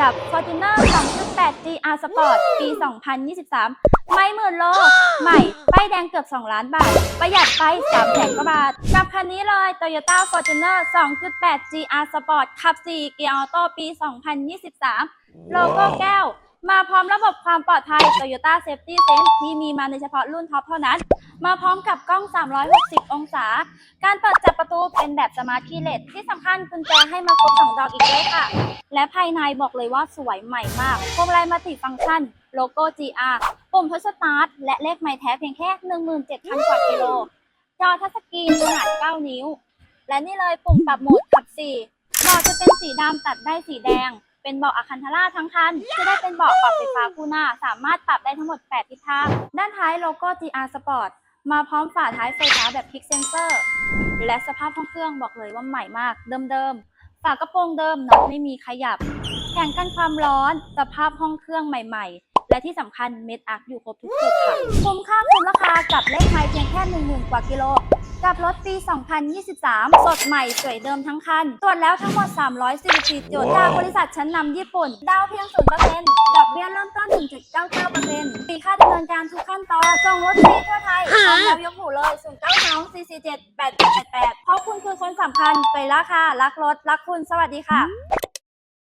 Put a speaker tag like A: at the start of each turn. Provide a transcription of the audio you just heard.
A: กับ Fortuner 2.8 GR Sport ปี 2023 ไม่หมื่นโล ใหม่ ป้ายแดงเกือบ 2 ล้านบาท ประหยัดไป3แสนกว่าบาท กับคันนี้เลย Toyota Fortuner 2.8 GR Sport ขับ 4 เกียร์ออโต้ปี 2023 โลโก้แก้ว มาพร้อมระบบความปลอดภัย Toyota Safety Sense ที่มีมาในเฉพาะรุ่นท็อปเท่านั้น มาพร้อมกับกล้อง 360 องศา การเปิดจับประตูเป็นแบบสมาร์ทคีย์เลสที่สำคัญกุญแจให้มาครบ2ดอกอีกด้วยค่ะ และภายในบอกเลยว่าสวยใหม่มากพวงมาลัยมัลติฟังก์ชัน โลโก้ GR ปุ่มพุชสตาร์ทและเลขไม้แท้เพียงแค่ 17,000 กว่ากิโล จอทัชสกรีนขนาด 9 นิ้ว และนี่เลยปุ่มปรับโหมดขับ4เบาะจะเป็นสีดำตัดได้สีแดง เป็นเบาะอะคันทาร่าทั้งคัน จะได้เป็นเบาะปรับไฟฟ้าคู่หน้า สามารถปรับได้ทั้งหมด 8 ทิศทาง ด้านท้ายโลโก้ GR Sport มาพร้อมฝาท้ายไฟฟ้าแบบคลิกเซนเซอร์ และสภาพห้องเครื่องบอกเลยว่าใหม่มาก เดิมๆ ฝากระโปรงเดิมน็อตไม่มีขยับ แข่งกันความร้อน สภาพห้องเครื่องใหม่ ๆ และที่สำคัญเม็ดอาร์คอยู่ครบทุกจุดค่ะ คุ้มค่าคุ้มราคากับเลขไมล์เพียงแค่10,000กว่ากิโล กับรถปี 2023 สดใหม่สวยเดิมทั้งคัน ตรวจแล้วทั้งหมด 344 จุด จากบริษัทชั้นนำญี่ปุ่น ดาวเพียง 0%ดอกเบี้ยเริ่มต้น 1.99%ฟรีค่าดำเนินการทุกขั้นตอน ส่งรถฟรีทั่วไทยพร้อมแล้วยกหูเลย 092 447 8888เพราะคุณคือคนสำคัญไปละค่ะ รักรถ รักคุณ สวัสดีค่ะ